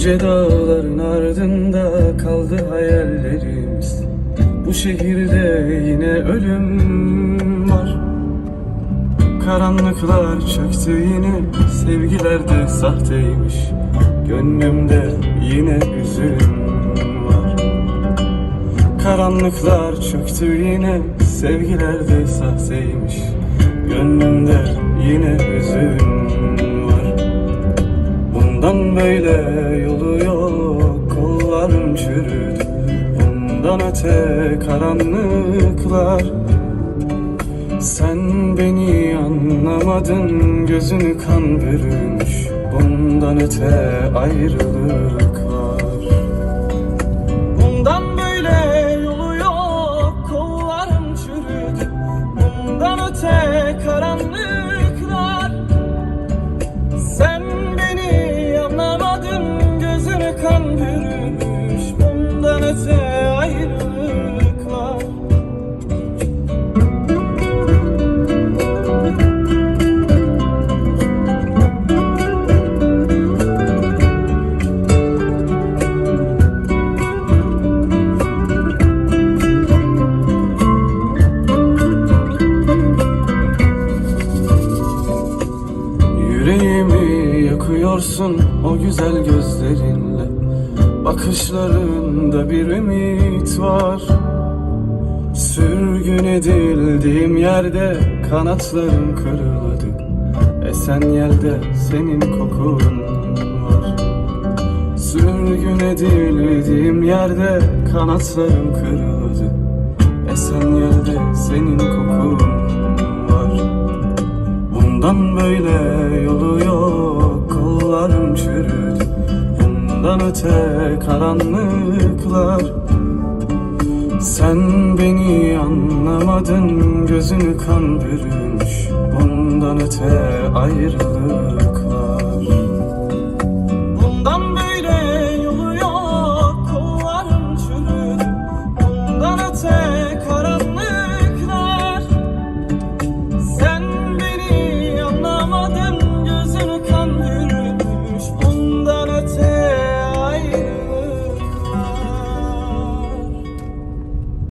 Yüce dağların ardında kaldı hayallerimiz. Bu şehirde yine ölüm var. Karanlıklar çöktü yine Sevgiler de sahteymiş. Gönlümde yine hüzün var. Karanlıklar çöktü yine Sevgiler de sahteymiş. Gönlümde yine böyle yolu yok. Kollarım çürüdü. Bundan öte karanlıklar. Sen beni anlamadın. Gözünü kan bürümüş. Bundan öte ayrılık Bundan öte ayrılık var. Yüreğimi yakıyorsun o güzel gözlerinle Bakışlarında bir ümit var. Sürgün edildiğim yerde kanatlarım kırıldı. Esen yelde senin kokun var. Sürgün edildiğim yerde kanatlarım kırıldı. Esen yelde senin kokun var. Bundan böyle yolu Bundan öte karanlıklar. Sen beni anlamadın Gözünü kan bürümüş. Bundan öte ayrılık var Bundan